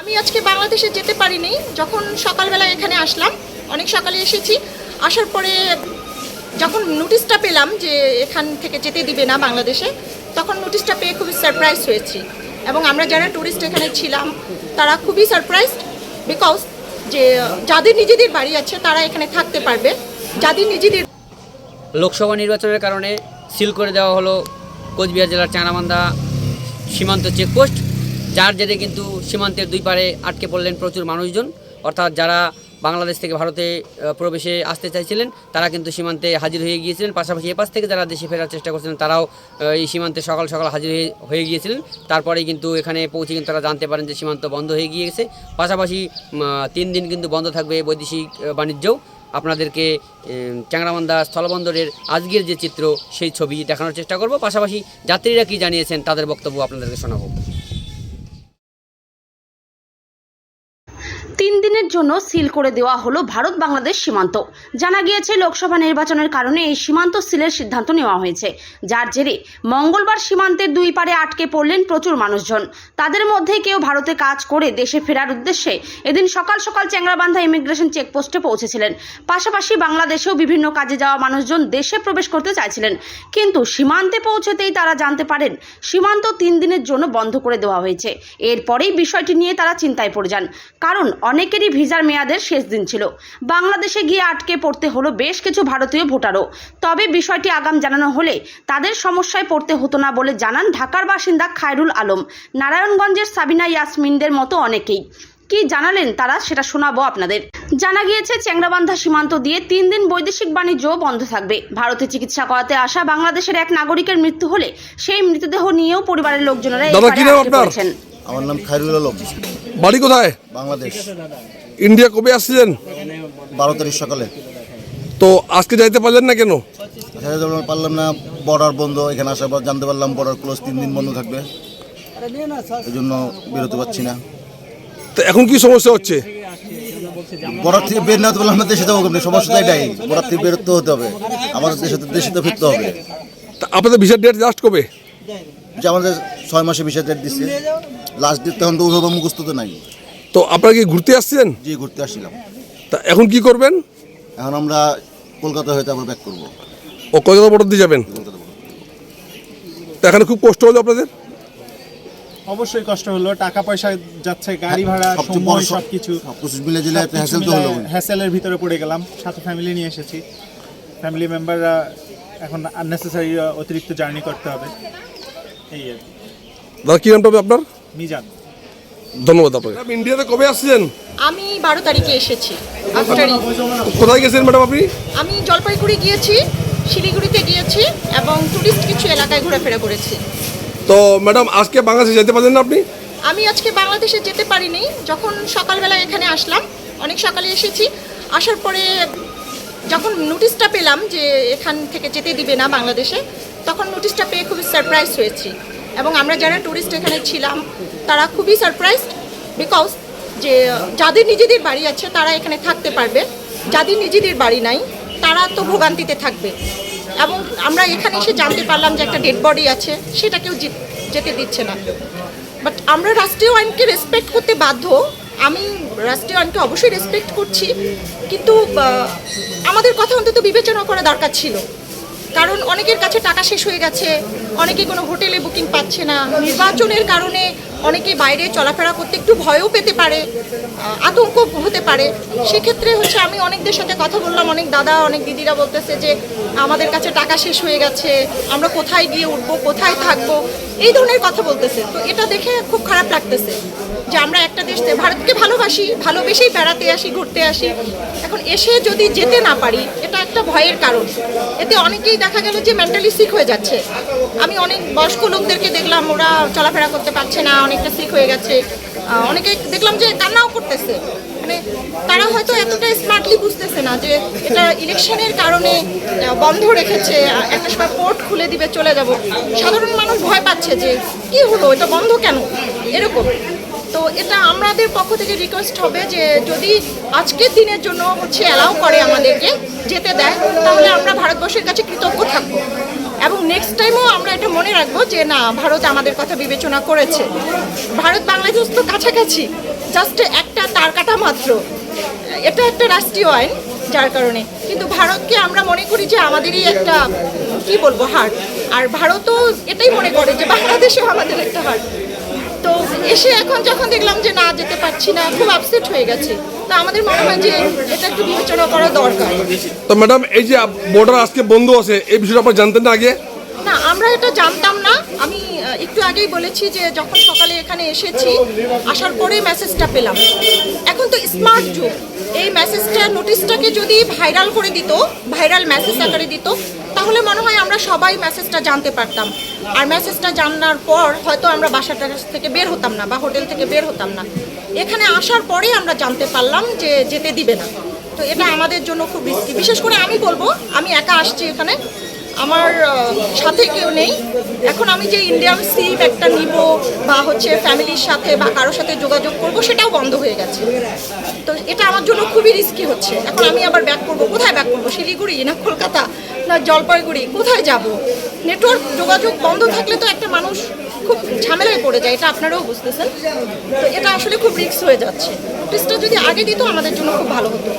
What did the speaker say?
আমি আজকে বাংলাদেশে যেতে পারিনি। যখন সকালবেলা এখানে আসলাম, অনেক সকালে এসেছি। আসার পরে যখন নোটিশটা পেলাম যে এখান থেকে যেতে দিবে না বাংলাদেশে, তখন নোটিশটা পেয়ে খুবই সারপ্রাইজ হয়েছি। এবং আমরা যারা ট্যুরিস্ট এখানে ছিলাম, তারা খুবই সারপ্রাইজড বিকজ যে যাদের নিজেদের বাড়ি আছে, তারা এখানে থাকতে পারবে। যাদের নিজেদের লোকসভা নির্বাচনের কারণে সিল করে দেওয়া হলো কোচবিহার জেলার চানামান্দা সীমান্ত চেকপোস্ট যার জেরে কিন্তু সীমান্তের দুই পারে আটকে পড়লেন প্রচুর মানুষজন। অর্থাৎ যারা বাংলাদেশ থেকে ভারতে প্রবেশে আসতে চাইছিলেন, তারা কিন্তু সীমান্তে হাজির হয়ে গিয়েছিলেন। পাশাপাশি এপাশ থেকে যারা দেশে ফেরার চেষ্টা করছিলেন, তারাও এই সীমান্তে সকাল সকাল হাজির হয়ে গিয়েছিলেন। তারপরেই কিন্তু এখানে পৌঁছে কিন্তু তারা জানতে পারেন যে সীমান্ত বন্ধ হয়ে গিয়েছে। পাশাপাশি তিন দিন কিন্তু বন্ধ থাকবে বৈদেশিক বাণিজ্যও। আপনাদেরকে চ্যাংরামান্দা স্থলবন্দরের আজকের যে চিত্র, সেই ছবি দেখানোর চেষ্টা করব। পাশাপাশি যাত্রীরা কি জানিয়েছেন, তাদের বক্তব্য আপনাদেরকে শোনাবো। তিন দিনের জন্য সিল করে দেওয়া হলো ভারত বাংলাদেশ সীমান্ত। জানা গিয়েছে, লোকসভা নির্বাচনের কারণে এই সীমান্ত সিলের সিদ্ধান্ত নেওয়া হয়েছে। যার জেরে মঙ্গলবার সীমান্তের দুই পারে আটকে পড়লেন প্রচুর মানুষজন। তাদের মধ্যে কেউ ভারতে কাজ করে দেশে ফেরার উদ্দেশ্যে এদিন সকাল সকাল চ্যাংরাবান্ধা ইমিগ্রেশন চেকপোস্টে পৌঁছেছিলেন। পাশাপাশি বাংলাদেশেও বিভিন্ন কাজে যাওয়া মানুষজন দেশে প্রবেশ করতে চাইছিলেন। কিন্তু সীমান্তে পৌঁছতেই তারা জানতে পারেন, সীমান্ত তিন দিনের জন্য বন্ধ করে দেওয়া হয়েছে। এরপরেই বিষয়টি নিয়ে তারা চিন্তায় পড়ে যান। কারণ অনেকেরই ভিসার মেয়াদের শেষ দিন ছিল। বাংলাদেশে গিয়ে আটকে পড়তে হলো বেশ কিছু ভারতীয় ভোটারও। তবে বিষয়টি আগাম জানানো হলে তাদের সমস্যায় পড়তে হতো না বলে জানান ঢাকার বাসিন্দা খায়রুল আলম। নারায়ণগঞ্জের সাবিনা ইয়াসমিনদের মতো অনেকেই। কি জানালেন তারা সেটা শোনাবো আপনাদের। জানা গিয়েছে চ্যাংরাবান্ধা সীমান্ত দিয়ে তিন দিন বৈদেশিক বাণিজ্য বন্ধ থাকবে। ভারতে চিকিৎসা করাতে আসা বাংলাদেশের এক নাগরিকের মৃত্যু হলে সেই মৃতদেহ নিয়েও পরিবারের লোকজনেরা। আমার নাম খায়রুল আলম। বাড়ি কোথায়? বাংলাদেশ। ইন্ডিয়া কবে আসছিলেন? বারো তারিখ সকালে। তো আজকে যাইতে পারলেন না কেন? পারলাম না বর্ডার বন্ধ এখানে আসার পর জানতে পারলাম বর্ডার ক্লোজ তিন দিন বন্ধ থাকবে। এই জন্য বেরোতে পারছি না। তো এখন কি সমস্যা হচ্ছে? বর্ডার থেকে বের না হতে পারলাম না দেশে যাব কেমনি সমস্যা তো এটাই। বর্ডার থেকে বেরোতে হতে হবে। আমাদের দেশে তো দেশে তো ফিরতে হবে। তা আপনাদের ভিসার ডেট লাস্ট কবে? যে আমাদের ছয় মাসে বিষয় ডেট দিচ্ছে লাস্ট ডেট তখন তো ওভাবে মুখস্থ তো নাই। তো আপনারা কি ঘুরতে আসছিলেন? যে ঘুরতে আসছিলাম। তা এখন কি করবেন? এখন আমরা কলকাতা হয়ে তারপর ব্যাক করব। ও কলকাতা বর্ডার দিয়ে যাবেন? কলকাতা। তা এখানে খুব কষ্ট হলো আপনাদের? অবশ্যই কষ্ট হলো টাকা পয়সা যাচ্ছে গাড়ি ভাড়া সবচেয়ে বড় সময় সব সবকিছু। সব কিছু মিলে জিলে একটা হ্যাসেল তো হলো। হ্যাসেলের ভিতরে পড়ে গেলাম সাথে ফ্যামিলি নিয়ে এসেছি। ফ্যামিলি মেম্বাররা এখন আননেসেসারি অতিরিক্ত জার্নি করতে হবে। দাদা কি নামটা আপনার? মিজান। ধন্যবাদ আপনাকে। আপনি ইন্ডিয়াতে কবে আসছিলেন? আমি বারো তারিখে এসেছি আফটার। কোথায় গেছেন ম্যাডাম আপনি? আমি জলপাইগুড়ি গিয়েছি শিলিগুড়িতে গিয়েছি এবং টুরিস্ট কিছু এলাকায় ঘোরাফেরা করেছি। তো ম্যাডাম আজকে বাংলাদেশে যেতে পারলেন না আপনি? আমি আজকে বাংলাদেশে যেতে পারিনি যখন সকালবেলা এখানে আসলাম অনেক সকালে এসেছি। আসার পরে যখন নোটিশটা পেলাম যে এখান থেকে যেতে দিবে না বাংলাদেশে তখন নোটিশটা পেয়ে খুবই সারপ্রাইজ হয়েছি। এবং আমরা যারা ট্যুরিস্ট এখানে ছিলাম, তারা খুবই সারপ্রাইজড বিকজ যে, যাদের নিজেদের বাড়ি আছে, তারা এখানে থাকতে পারবে। যাদের নিজেদের বাড়ি নাই, তারা তো ভোগান্তিতে থাকবে। এবং আমরা এখানে এসে জানতে পারলাম যে একটা ডেড বডি আছে, সেটা কেউ যেতে দিচ্ছে না। বাট আমরা রাষ্ট্রীয় আইনকে রেসপেক্ট করতে বাধ্য। আমি রাষ্ট্রীয় আইনকে অবশ্যই রেসপেক্ট করছি। কিন্তু আমাদের কথা অন্তত বিবেচনা করা দরকার ছিল। কারণ অনেকের কাছে টাকা শেষ হয়ে গেছে, অনেকে কোনো হোটেলে বুকিং পাচ্ছে না। নির্বাচনের কারণে অনেকে বাইরে চলাফেরা করতে একটু ভয়ও পেতে পারে আতঙ্ক হতে পারে। সেক্ষেত্রে হচ্ছে আমি অনেকদের সাথে কথা বললাম, অনেক দাদা, অনেক দিদিরা বলতেছে যে, আমাদের কাছে টাকা শেষ হয়ে গেছে, আমরা কোথায় গিয়ে উঠবো, কোথায় থাকব? এই ধরনের কথা বলতেছে। তো এটা দেখে খুব খারাপ লাগতেছে যে আমরা একটা দেশ ভারতকে ভালোবাসি, ভালোবেসেই বেড়াতে আসি, ঘুরতে আসি। এখন এসে যদি যেতে না পারি, এটা একটা ভয়ের কারণ। এতে অনেকেই দেখা গেল যে মেন্টালি সিক হয়ে যাচ্ছে। আমি অনেক বয়স্ক লোকদেরকে দেখলাম, ওরা চলাফেরা করতে পারছে না অনেকটা সিক হয়ে গেছে। অনেকে দেখলাম যে কান্নাও করতেছে। মানে তারা হয়তো এতটা স্মার্টলি বুঝতেছে না যে এটা ইলেকশনের কারণে বন্ধ রেখেছে একটা সময় পোর্ট খুলে দিবে, চলে যাব। সাধারণ মানুষ ভয় পাচ্ছে যে কি হলো, এটা বন্ধ কেন? এরকম। তো এটা আমাদের পক্ষ থেকে রিকোয়েস্ট হবে যে যদি আজকের দিনের জন্য হচ্ছে অ্যালাউ করে আমাদেরকে যেতে দেয়, তাহলে আমরা ভারতবর্ষের কাছে কৃতজ্ঞ থাকব। এবং নেক্সট টাইমও আমরা এটা মনে রাখব যে না, ভারত আমাদের কথা বিবেচনা করেছে। ভারত বাংলাদেশ তো কাছাকাছি জাস্ট একটা তার কাটা মাত্র। এটা একটা রাষ্ট্রীয় আইন, যার কারণে। কিন্তু ভারতকে আমরা মনে করি যে আমাদেরই একটা, কি বলব, হার। আর ভারতও এটাই মনে করে যে বাংলাদেশেও আমাদের একটা হার। তো এসে এখন যখন দেখলাম যে না যেতে পারছি না খুব আপসেট হয়ে গেছে। তো আমাদের মনে হয় যে এটা একটু বিবেচনা করা দরকার। তো ম্যাডাম এই যে বর্ডার আজকে বন্ধ আছে এই বিষয়টা আপনার জানতেন না আগে? না আমরা এটা জানতাম না। আমি একটু আগেই বলেছি যে যখন সকালে এখানে এসেছি আসার পরে মেসেজটা পেলাম। এখন তো স্মার্ট যুগ। এই মেসেজটা নোটিশটাকে যদি ভাইরাল করে দিত ভাইরাল মেসেজ আকারে দিত তাহলে মনে হয় আমরা সবাই মেসেজটা জানতে পারতাম। আর মেসেজটা জানার পর হয়তো আমরা বাসাটা থেকে বের হতাম না বা হোটেল থেকে বের হতাম না। এখানে আসার পরেই আমরা জানতে পারলাম যে যেতে দিবে না। তো এটা আমাদের জন্য খুব রিস্কি বিশেষ করে আমি বলব, আমি একা আসছি এখানে। আমার সাথে কেউ নেই। এখন আমি যে ইন্ডিয়ান সিম একটা নিব বা হচ্ছে ফ্যামিলির সাথে বা কারোর সাথে যোগাযোগ করব, সেটাও বন্ধ হয়ে গেছে। তো এটা আমার জন্য খুবই রিস্কি হচ্ছে। এখন আমি আবার ব্যাক করব। কোথায় ব্যাক করব? শিলিগুড়ি না কলকাতা? না জলপাইগুড়ি? কোথায় যাব? নেটওয়ার্ক যোগাযোগ বন্ধ থাকলে তো একটা মানুষ খুব ঝামেলায় পড়ে যায়। এটা আপনারাও বুঝতেছেন। তো এটা আসলে খুব রিস্ক হয়ে যাচ্ছে। নোটিশটা যদি আগে দিত, আমাদের জন্য খুব ভালো হতো।